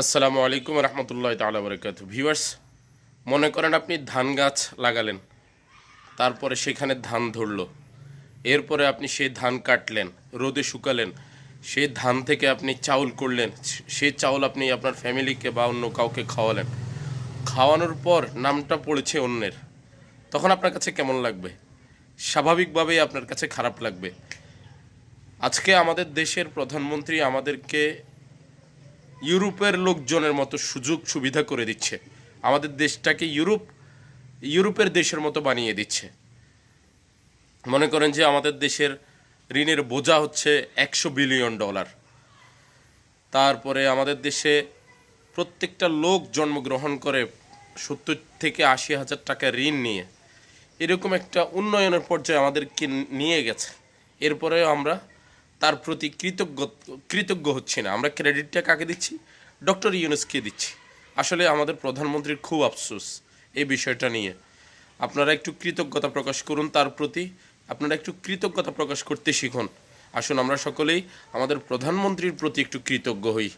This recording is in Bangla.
আসসালামু আলাইকুম রহমতুল্লাহ তালা বরকাত। ভিউয়ার্স, মনে করেন আপনি ধান গাছ লাগালেন, তারপরে সেখানে ধান ধরলো, এরপরে আপনি সেই ধান কাটলেন, রোদে শুকালেন, সেই ধান থেকে আপনি চাউল করলেন সেই চাউল আপনি আপনার ফ্যামিলিকে বা অন্য কাউকে খাওয়ালেন। খাওয়ানোর পর নামটা পড়েছে অন্যের। তখন আপনার কাছে কেমন লাগবে? স্বাভাবিকভাবেই আপনার কাছে খারাপ লাগবে। আজকে আমাদের দেশের প্রধানমন্ত্রী আমাদেরকে ইউরোপের লোকজনের মতো সুযোগ সুবিধা করে দিচ্ছে। আমাদের দেশটাকে ইউরোপ, ইউরোপের দেশের মতো বানিয়ে দিচ্ছে। মনে করেন যে আমাদের দেশের ঋণের বোঝা হচ্ছে একশো বিলিয়ন ডলার। তারপরে আমাদের দেশে প্রত্যেকটা লোক জন্মগ্রহণ করে সত্তর থেকে আশি হাজার টাকা ঋণ নিয়ে। এরকম একটা উন্নয়নের পর্যায়ে আমাদেরকে নিয়ে গেছে। এরপরেও আমরা তার প্রতি কৃতজ্ঞ কৃতজ্ঞ হচ্ছি না। আমরা ক্রেডিটটা কাকে দিচ্ছি? ডক্টর ইউনুসকে দিচ্ছি। আসলে আমাদের প্রধানমন্ত্রীর খুব আফসোস এই বিষয়টা নিয়ে। আপনারা একটু কৃতজ্ঞতা প্রকাশ করুন তার প্রতি। আপনারা একটু কৃতজ্ঞতা প্রকাশ করতে শিখুন। আসুন আমরা সকলেই আমাদের প্রধানমন্ত্রীর প্রতি একটু কৃতজ্ঞ হই।